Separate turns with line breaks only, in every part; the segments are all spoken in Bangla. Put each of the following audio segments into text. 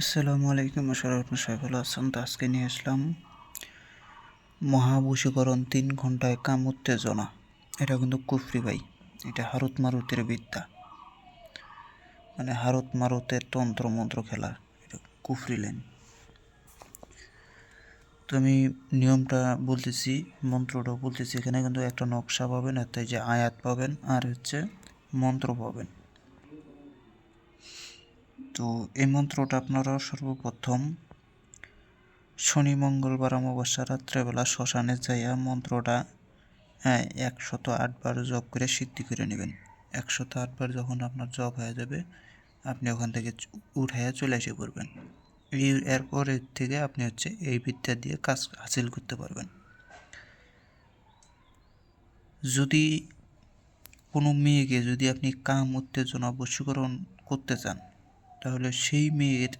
আসসালামু আলাইকুম, আশা আপনার সবাই ভালো আছেন। তো আজকে নিয়ে আসলাম মহাবশীকরণ তিন ঘন্টায় কাম উত্তেজনা। এটা কিন্তু কুফরি ভাই, এটা হারুত মারুতের বিদ্যা। মানে হারুত মারুতের তন্ত্র মন্ত্র খেলা, এটা কুফরি লেন। তো আমি নিয়মটা বলতেছি, মন্ত্রটাও বলতেছি, এখানে কিন্তু একটা নকশা পাবেন, একটা যে আয়াত পাবেন, আর হচ্ছে মন্ত্র পাবেন। তো এই মন্ত্রটা আপনারা সর্বপ্রথম শনি, মঙ্গলবার, অমাবস্যা, রাত্রেবেলা শ্মশানে যাইয়া মন্ত্রটা হ্যাঁ একশত আটবার জপ করে সিদ্ধি করে নেবেন। একশত আটবার যখন আপনার জপ হয়ে যাবে, আপনি ওখান থেকে উঠাইয়া চলে এসে পড়বেন। এই এরপরের থেকে আপনি হচ্ছে এই বিদ্যা দিয়ে কাজ হাসিল করতে পারবেন। যদি কোনো মেয়েকে যদি আপনি কাম উত্তেজনা, বশীকরণ করতে চান তাহলে সেই মেয়ের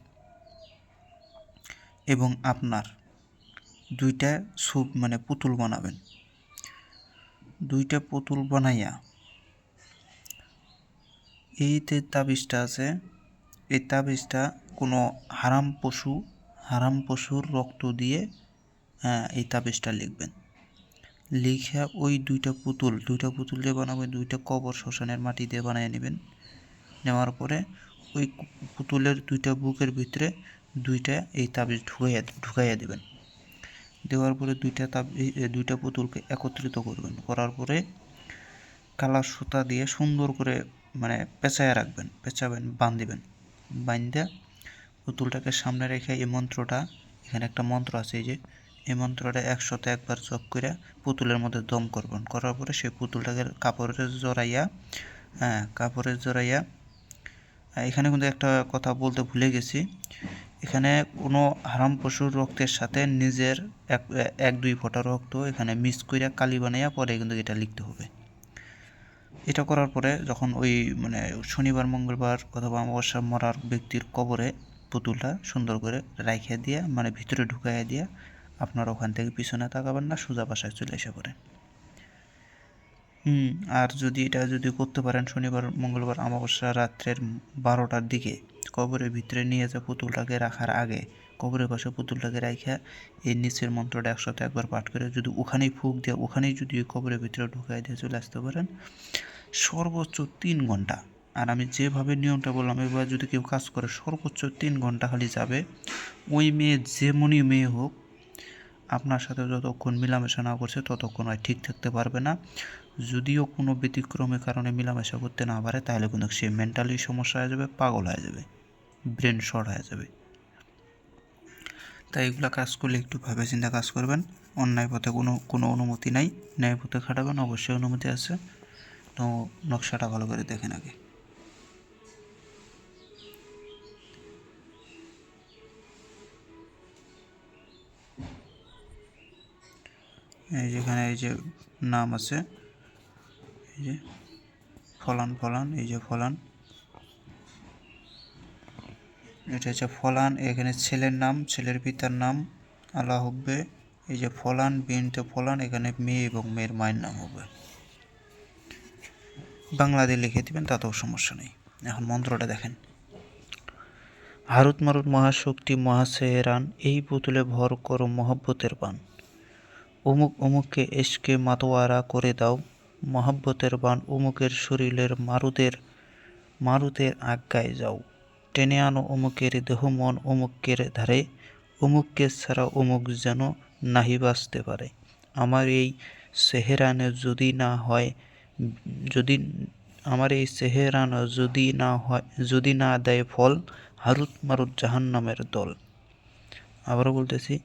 এবং আপনার দুইটা ছব মানে পুতুল বানাবেন। দুইটা পুতুল বানাইয়া এই যে তাবিজটা আছে। এই তাবিজটা কোনো হারাম পশু, হারাম পশুর রক্ত দিয়ে হ্যাঁ এই তাবিজটা লিখবেন। লিখে ওই দুইটা পুতুল দুইটা পুতুল দিয়ে বানাবেন দুইটা কবর শ্মশানের মাটি দিয়ে বানিয়ে নেবেন। নেওয়ার পরে ওই পুতুলের দুইটা বুকের ভিতরে দুইটা এই তাবিজ ঢুকাইয়া ঢুকাইয়া দেবেন। দেওয়ার পরে দুইটা তাবিজ দুইটা পুতুলকে একত্রিত করবেন। করার পরে কালার সুতা দিয়ে সুন্দর করে মানে পেঁচায় রাখবেন, পেঁচাবেন বান্ধিবেন বান্ধা পুতুলটাকে সামনে রেখে এই মন্ত্রটা, এখানে একটা মন্ত্র আছে এই যে, এই মন্ত্রটা একশত একবার জপ করে পুতুলের মধ্যে দম করবেন। করার পরে সেই পুতুলটাকে কাপড়ে জড়াইয়া হ্যাঁ কাপড়ে জড়াইয়া এখানে কিন্তু একটা কথা বলতে ভুলে গেছি। এখানে কোনো হারাম পশুর রক্তের সাথে নিজের এক এক, দুই ফোঁটা রক্ত এখানে মিক্স কইরা কালি বানাইয়া পরে কিন্তু এটা লিখতে হবে। এটা করার পরে যখন ওই মানে শনিবার, মঙ্গলবার অথবা অমাবস্যা মরার ব্যক্তির কবরে পুতুলটা সুন্দর করে রাইখে দিয়ে মানে ভিতরে ঢুকাইয়া দিয়ে আপনার ওখান থেকে পিছনে তাকাবেন না, সোজা বাসায় চলে এসে পড়েন। হুম, আর যদি এটা যদি করতে পারেন শনিবার, মঙ্গলবার, অমাবস্যা রাত্রের বারোটার দিকে কবরের ভিতরে নিয়ে যা পুতুলটাকে রাখার আগে, কবরের পাশে পুতুলটাকে রাখা এই নিচের মন্ত্রটা একসাথে একবার পাঠ করে যদি ওখানেই ফুক দিয়ে, ওখানেই যদি কবরের ভিতরে ঢুকাই দিয়ে চলে আসতে পারেন, সর্বোচ্চ তিন ঘণ্টা। আর আমি যেভাবে নিয়মটা বললাম এবার যদি কেউ কাজ করে, সর্বোচ্চ তিন ঘণ্টা খালি যাবে। ওই মেয়ে, যেমনই মেয়ে হোক আপনার সাথে যতক্ষণ মিলামেশা না করছে, ততক্ষণ হয় ঠিক থাকতে পারবে না। যদিও কোনো ব্যতিক্রমের কারণে মিলামেশা করতে না পারে, তাহলে কিন্তু সে মেন্টালি সমস্যা হয়ে যাবে, পাগল হয়ে যাবে ব্রেন শর্ট হয়ে যাবে। তাই এগুলো কাজ করলে একটু ভাবে চিন্তা কাজ করবেন। অন্যায় পথে কোনো কোনো অনুমতি নাই। ন্যায় পথে খাটাবেন, অবশ্যই অনুমতি আছে। তো নকশাটা ভালো করে দেখেন আগে। এই যেখানে এই যে নাম আছে, এই যে ফলান ফলান, এই যে ফলান। এটা হচ্ছে ফলান, এখানে ছেলের নাম, ছেলের পিতার নাম, আল্লাহ হকবে এই যে ফলান, বিনতে ফলান, এখানে মেয়ে এবং মেয়ের মায়ের নাম হবে। বাংলা দিয়ে লিখে দিবেন, তাতেও সমস্যা নেই। এখন মন্ত্রটা দেখেন। হারুত মারুত মহাশক্তি মহাসেহরান, এই পুতুলে ভর করো মহব্বতের পান অমুক অমুককে এসকে মাতোয়ারা করে দাও। মহাব্বতের বান অমুকের শরীরের মারুদের মারুদের আজ্ঞায় যাও। টেনে আনো অমুকের দেহ মন অমুকের ধারে। অমুককে ছাড়া অমুক যেন নাহি বাঁচতে পারে। আমার এই সেহেরানে যদি না হয়, যদি, আমার এই সেহেরান যদি না হয়, যদি না দেয় ফল, হারুত মারুত জাহান্নামের দল। আবারও বলতেছি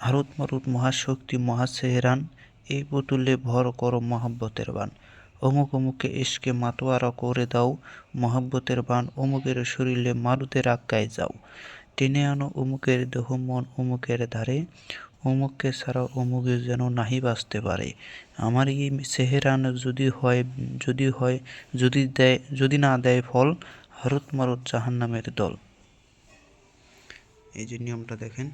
হারুত মারুত মহাশক্তি মহাসেহরান, এই পুতুলে ভর করো মহাব্বতের বান অমুক অমুকে এসকে মাতোয়ারা করে দাও মহাব্বতের বান অমুকের শরীরে মারুতের আজ্ঞায় যাও। টেনে আনো অমুকের দেহ, মন অমুকের ধারে, অমুককে ছাড়া অমুকে যেন নাহি বাঁচতে পারে। আমার এই সেহেরান যদি হয় যদি হয়, যদি দেয়, যদি না দেয় ফল হারুত মারুত জাহান্নামের দল। এই যে নিয়মটা দেখেন।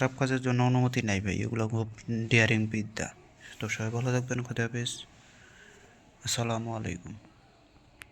খারাপ কাজের জন্য অনুমতি নাই ভাই, এগুলো খুব ডেয়ারিং বিদ্যা। তো সবাই ভালো থাকবেন, খোদা হাফেজ। আসসালামু আলাইকুম।